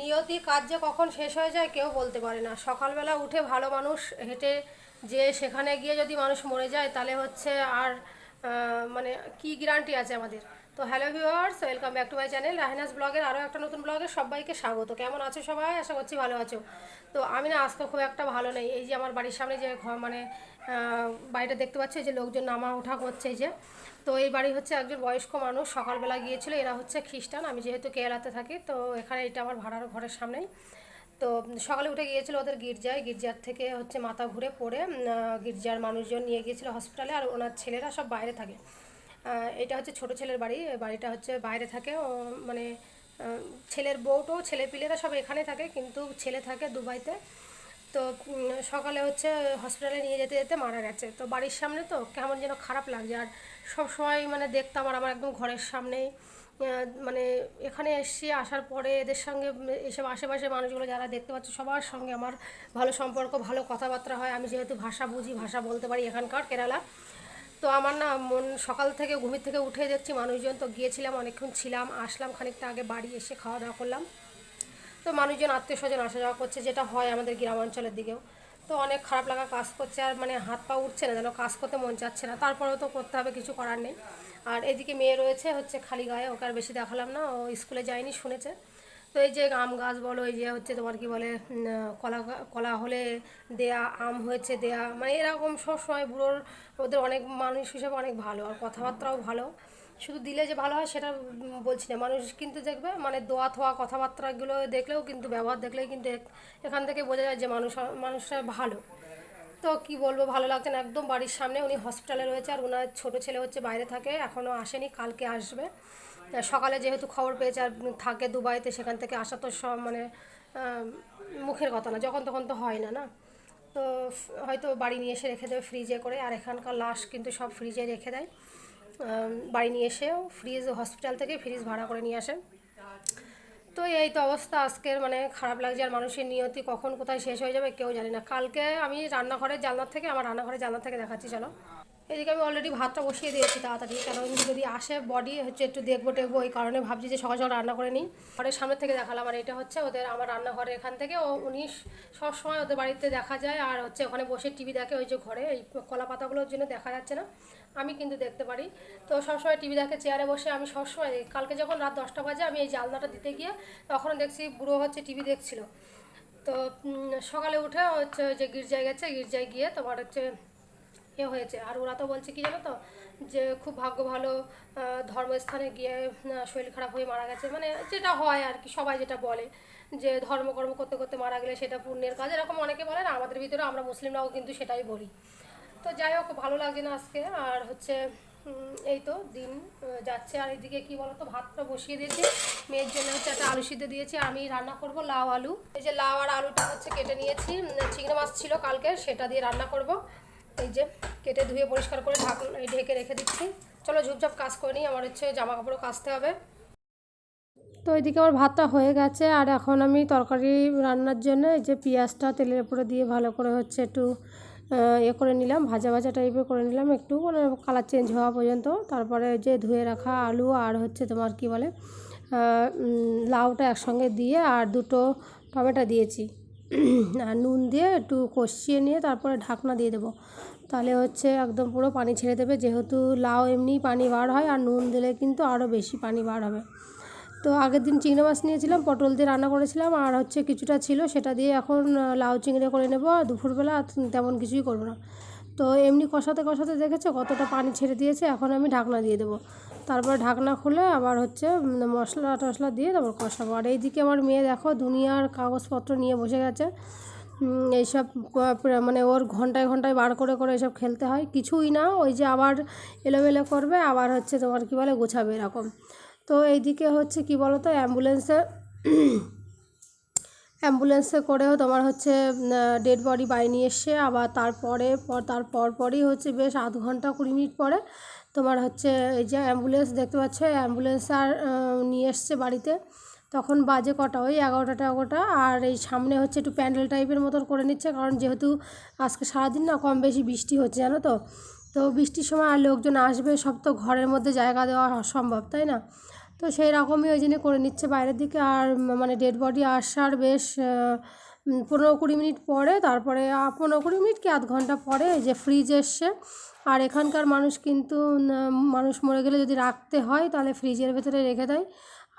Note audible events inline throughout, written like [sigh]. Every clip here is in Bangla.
নিয়তি কাজ যে কখন শেষ হয়ে যায় কেউ বলতে পারে না। সকালবেলা উঠে ভালো মানুষ হেঁটে যে সেখানে গিয়ে যদি মানুষ মরে যায়, তাহলে হচ্ছে আর মানে কি গ্যারান্টি আছে আমাদের? তো hello viewers, welcome back to my channel Rahinas ব্লগের আরও একটা নতুন ব্লগে সবাইকে স্বাগত। কেমন আছো সবাই? আশা করছি ভালো আছো। তো আমি না আজকে খুব একটা ভালো নেই। এই যে আমার বাড়ির সামনে যে ঘর মানে বাড়িটা দেখতে পাচ্ছি যে লোকজন নামা ওঠা করছে যে। তো এই বাড়ি হচ্ছে একজন বয়স্ক মানুষ, সকালবেলা গিয়েছিল, এরা হচ্ছে খ্রিস্টান, আমি যেহেতু কেরালাতে থাকি, তো এখানে এটা আমার ভাড়ার ঘরের সামনেই। তো সকালে উঠে গিয়েছিল ওদের গির্জায়, গির্জার থেকে হচ্ছে মাথা ঘুরে পড়ে গির্জার মানুষজন নিয়ে গিয়েছিল হসপিটালে আর ওনার ছেলেরা সব বাইরে থাকে। এটা হচ্ছে ছোট ছেলের বাড়ি বাড়িটা হচ্ছে বাইরে থাকে মানে ছেলের বউটো, ছেলে পিলেরা সব এখানে থাকে, কিন্তু ছেলে থাকে দুবাইতে। তো সকালে হচ্ছে হসপিটালে নিয়ে যেতে যেতে মারা গেছে। তো বাড়ির সামনে তো কেমন যেন খারাপ লাগছে, আর সব সময় মানে দেখতাম আর আমার একদম ঘরের সামনেই। মানে এখানে এসছি, আসার পরে এদের সঙ্গে এসব আশেপাশে মানুষগুলো যারা দেখতে পাচ্ছি, সবার সঙ্গে আমার ভালো সম্পর্ক, ভালো কথাবার্তা হয়। আমি যেহেতু ভাষা বুঝি, ভাষা বলতে পারি এখানকার, কেরালা। তো আমার না মন, সকাল থেকে, ঘুমির থেকে উঠে দেখছি মানুষজন তো গিয়েছিলাম, অনেকক্ষণ ছিলাম, আসলাম খানিকটা আগে বাড়ি এসে খাওয়া দাওয়া করলাম। তো মানুষজন আত্মীয় স্বজন আসা যাওয়া করছে, যেটা হয় আমাদের গ্রামাঞ্চলের দিকেও। তো অনেক খারাপ লাগা কাজ করছে, আর মানে হাত পা উঠছে না, যেন কাজ করতে মন চাচ্ছে না। তারপরেও তো করতে হবে, কিছু করার নেই। আর এদিকে মেয়ে রয়েছে, হচ্ছে খালি গায়ে, ওকে আর বেশি দেখালাম না, ও স্কুলে যায়নি, শুনেছে। তো এই যে আম গাছ বলো, এই যে হচ্ছে তোমার কি বলে কলা কলা হলে দেয়া, আম হয়েছে দেয়া মানে এরকম সবসময় বুড়োর ওদের অনেক মানুষ হিসেবে অনেক ভালো আর কথাবার্তাও ভালো। শুধু দিলে যে ভালো হয় সেটা বলছি না। মানুষ কিন্তু দেখবে মানে দোয়া থোয়া কথাবার্তাগুলো দেখলেও কিন্তু, ব্যবহার দেখলেই কিন্তু এখান থেকে বোঝা যায় যে মানুষ মানুষটা ভালো। তো কি বলব, ভালো লাগছে না। একদম বাড়ির সামনে উনি হসপিটালে রয়েছে আর ওনার ছোটো ছেলে হচ্ছে বাইরে থাকে এখনও আসেনি, কালকে আসবে। সকালে যেহেতু খবর পেয়েছে আর থাকে দুবাইতে, সেখান থেকে আসা তো সব মানে মুখের কথা না, যখন তখন তো হয় না না? তো হয়তো বাড়ি নিয়ে এসে রেখে দেবে ফ্রিজে করে, আর এখানকার লাশ কিন্তু সব ফ্রিজে রেখে দেয়। বাড়ি নিয়ে এসেও ফ্রিজ হসপিটাল থেকে ফ্রিজ ভাড়া করে নিয়ে আসে। তো এই তো অবস্থা, আজকের মানে খারাপ লাগছে, আর মানুষের নিয়তি কখন কোথায় শেষ হয়ে যাবে কেউ জানে না। কালকে আমি রান্নাঘরের জানলার থেকে, আমার রান্নাঘরের জানলার থেকে দেখাচ্ছি, চলো। এদিকে আমি অলরেডি ভাতটা বসিয়ে দিয়েছি তাড়াতাড়ি। কারণ যদি আসে বডি হচ্ছে একটু দেখব টেকবো, এই কারণে ভাবছি যে সকাল সকাল রান্না করে নিই। ঘরের সামনে থেকে দেখালাম, আর এটা হচ্ছে ওদের আমার রান্নাঘরের এখান থেকে। ও, উনি সবসময় ওদের বাড়িতে দেখা যায়, আর হচ্ছে ওখানে বসে টিভি দেখে ওই যে ঘরে, এই কলা পাতাগুলোর জন্য দেখা যাচ্ছে না। আমি কিন্তু দেখতে পারি। তো সবসময় টিভি দেখে চেয়ারে বসে আমি সবসময় কালকে যখন রাত দশটা বাজে, আমি এই জালনাটা দিতে গিয়ে তখন দেখছি বুড়ো হচ্ছে টিভি দেখছিল। তো সকালে উঠে হচ্ছে যে গির্জায় গেছে, গির্জায় গিয়ে তোমার হচ্ছে এ হয়েছে। আর ওরা তো বলছে কি জানো তো, যে খুব ভাগ্য ভালো ধর্মস্থানে গিয়ে শরীর খারাপ হয়ে মারা গেছে। মানে যেটা হয় আর কি, সবাই যেটা বলে, যে ধর্মকর্ম করতে করতে মারা গেলে সেটা পুণ্যের কাজ। এরকম অনেকে বলে না, আমাদের ভিতরে আমরা মুসলিমরাও কিন্তু সেটাই বলি। তো যাই হোক, ভালো লাগছে না আজকে। আর হচ্ছে এই তো দিন যাচ্ছে। আর এদিকে কি বলতো, ভাতটা বসিয়ে দিয়েছি। মেয়ের জন্য হচ্ছে একটা আলু সিদ্ধ দিয়েছি। আমি রান্না করব লাউ আলু। এই যে লাউ আর আলুটা হচ্ছে কেটে নিয়েছি। চিংড়ি মাছ ছিল কালকে, সেটা দিয়ে রান্না করব। এই যে কেটে ধুয়ে পরিষ্কার করে ঢাক ঢেকে রেখে দিচ্ছি। চলো ঝুপঝাপ কাজ করে নিই, আমার হচ্ছে জামা কাপড়ও কাচতে হবে। তো এদিকে আমার ভাতটা হয়ে গেছে, আর এখন আমি তরকারি রান্নার জন্য এই যে পেঁয়াজটা তেলের উপরে দিয়ে ভালো করে হচ্ছে একটু এ করে নিলাম, ভাজা ভাজা টাইপের করে নিলাম একটু মানে কালার চেঞ্জ হওয়া পর্যন্ত। তারপরে যে ধুয়ে রাখা আলু আর হচ্ছে তোমার কি বলে লাউটা একসঙ্গে দিয়ে আর দুটো টমেটো দিয়েছি। [clears throat] আর নুন দিয়ে একটু কষিয়ে নিয়ে তারপরে ঢাকনা দিয়ে দেবো। তাহলে হচ্ছে একদম পুরো পানি ছেড়ে দেবে। যেহেতু লাউ এমনি পানি বার হয় আর নুন দিলে কিন্তু আরও বেশি পানি বার হবে। তো আগের দিন চিংড়ি মাছ নিয়েছিলাম, পটল দিয়ে রান্না করেছিলাম আর হচ্ছে কিছুটা ছিল সেটা দিয়ে এখন লাউ চিংড়ি করে নেব। আর দুপুরবেলা তেমন কিছুই করব না। তো এমনি কষাতে কষাতে দেখেছ কতটা পানি ছেড়ে দিয়েছে? এখন আমি ঢাকনা দিয়ে দেবো। তারপর ঢাকনা খুলে আবার হচ্ছে মশলা টশলা দিয়ে তারপর কষাবো। আর এইদিকে আমার মেয়ে দেখো দুনিয়ার কাগজপত্র নিয়ে বসে গেছে। এইসব মানে ওর ঘন্টায় ঘন্টায় বার করে করে এসব খেলতে হয়। কিছুই না, ওই যে আবার এলোমেলো করবে, আবার হচ্ছে তোমার কী বলে গোছাবে এরকম। তো এইদিকে হচ্ছে কি বলো তো অ্যাম্বুলেন্সে অ্যাম্বুলেন্সে করেও তোমার হচ্ছে ডেড বডি বাড়ি নিয়ে এসে আবার তারপরে, পর তার পরপরই হচ্ছে বেশ আধ ঘণ্টা কুড়ি মিনিট পরে তোমার হচ্ছে এই যে অ্যাম্বুলেন্স দেখতে পাচ্ছ অ্যাম্বুলেন্স আর নিয়ে এসছে বাড়িতে। তখন বাজে কটা, ওই এগারোটা এগারোটা। আর এই সামনে হচ্ছে একটু প্যান্ডেল টাইপের মতন করে নিচ্ছে, কারণ যেহেতু আজকে সারাদিন না কম বেশি বৃষ্টি হচ্ছে, জানো তো? তো বৃষ্টির সময় আর লোকজন আসবে, সব তো ঘরের মধ্যে জায়গা দেওয়া অসম্ভব, তাই না? তো সেই রকমই ওই জন্য করে নিচ্ছে বাইরের দিকে আর মানে ডেড বডি আসার বেশ পনেরো কুড়ি মিনিট পরে তারপরে পনেরো কুড়ি মিনিট কি আধ ঘণ্টা পরে যে ফ্রিজ এসছে। আর এখানকার মানুষ কিন্তু মানুষ মরে গেলে যদি রাখতে হয় তাহলে ফ্রিজের ভেতরে রেখে দেয়।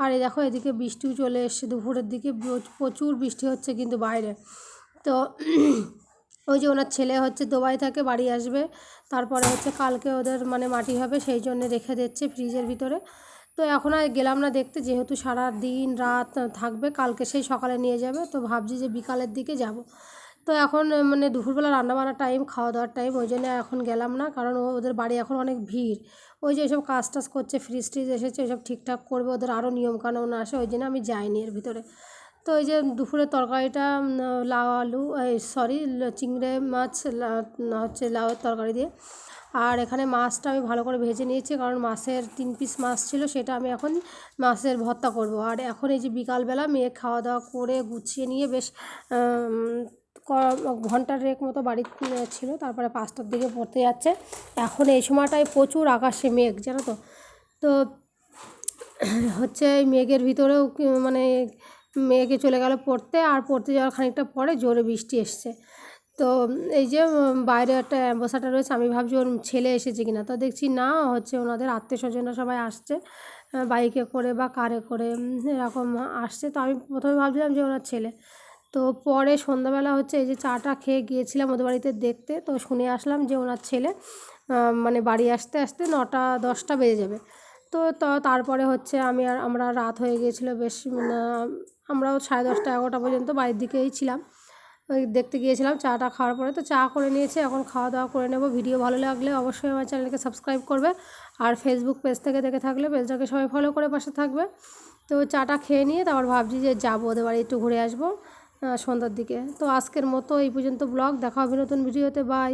আর এই দেখো এদিকে বৃষ্টিও চলে এসছে দুপুরের দিকে প্রচুর বৃষ্টি হচ্ছে কিন্তু বাইরে। তো ওই যে ওনার ছেলে হচ্ছে দুবাই থেকে বাড়ি আসবে, তারপরে হচ্ছে কালকে ওদের মানে মাটি হবে সেই জন্য রেখে দিচ্ছে ফ্রিজের ভিতরে। তো এখন আর গেলাম না দেখতে, যেহেতু সারা দিন রাত থাকবে, কালকে সেই সকালে নিয়ে যাবে, তো ভাবছি যে বিকালের দিকে যাব। তো এখন মানে দুপুরবেলা রান্নাবান্নার টাইম খাওয়া দাওয়ার টাইম ওই জন্য এখন গেলাম না, কারণ ওদের বাড়ি এখন অনেক ভিড়। ওই যে এসব কাজ টাজ করছে ফ্রিজ ট্রিজ এসেছে, ওইসব ঠিকঠাক করবে, ওদের আরও নিয়মকানুন আসে, ওই জন্য আমি যাইনি এর ভিতরে। তো ওই যে দুপুরের তরকারিটা, লাউ, আলু সরি চিংড়ে মাছ হচ্ছে লাউয়ের তরকারি দিয়ে। আর এখানে মাছটা আমি ভালো করে ভেজে নিয়েছি, কারণ মাছের তিন পিস মাছ ছিল, সেটা আমি এখন মাছের ভর্তা করব। আর এখন এই যে বিকালবেলা মেয়ে খাওয়া দাওয়া করে গুছিয়ে নিয়ে বেশ ঘণ্টার রেক মতো বাড়ি ছিল, তারপরে পাঁচটার দিকে পড়তে যাচ্ছে। এখন এই সময়টায় প্রচুর আকাশে মেঘ, জানো তো। তো হচ্ছে এই মেঘের ভিতরেও মানে মেঘে চলে গেল পড়তে, আর পড়তে যাওয়ার খানিকটা পরে জোরে বৃষ্টি এসছে। তো এই যে বাইরে একটা অ্যাম্বাসাডার রয়েছে, আমি ভাবছি ওর ছেলে এসেছে কিনা। তো দেখছি না, হচ্ছে ওনাদের আত্মীয় স্বজনরা সবাই আসছে বাইকে করে বা কারে করে এরকম আসছে। তো আমি প্রথমে ভাবছিলাম যে ওনার ছেলে। তো পরে সন্ধ্যাবেলা হচ্ছে এই যে চাটা খেয়ে গিয়েছিলাম ওদের বাড়িতে দেখতে, তো শুনে আসলাম যে ওনার ছেলে মানে বাড়ি আসতে আসতে নটা দশটা বেজে যাবে। তো তারপরে হচ্ছে আমি আর, আমরা রাত হয়ে গিয়েছিল বেশ আমরাও সাড়ে দশটা এগারোটা পর্যন্ত বাড়ির দিকেই ছিলাম। ওই দেখতে গিয়েছিলাম, চাটা খাওয়ার পরে তো চা করে নিয়েছে, এখন খাওয়া দাওয়া করে নেব। ভিডিও ভালো লাগলে অবশ্যই আমার চ্যানেলকে সাবস্ক্রাইব করবে। আর ফেসবুক পেজ থেকে দেখে থাকলে পেজটাকে সবাই ফলো করে পাশে থাকবে। তো চাটা খেয়ে নিয়ে তারপর ভাবছি যে যাব, ওদের বাড়ি একটু ঘুরে আসব সন্ধ্যার দিকে। তো আজকের মতো এই পর্যন্ত ব্লগ, দেখা হবে নতুন ভিডিওতে বাই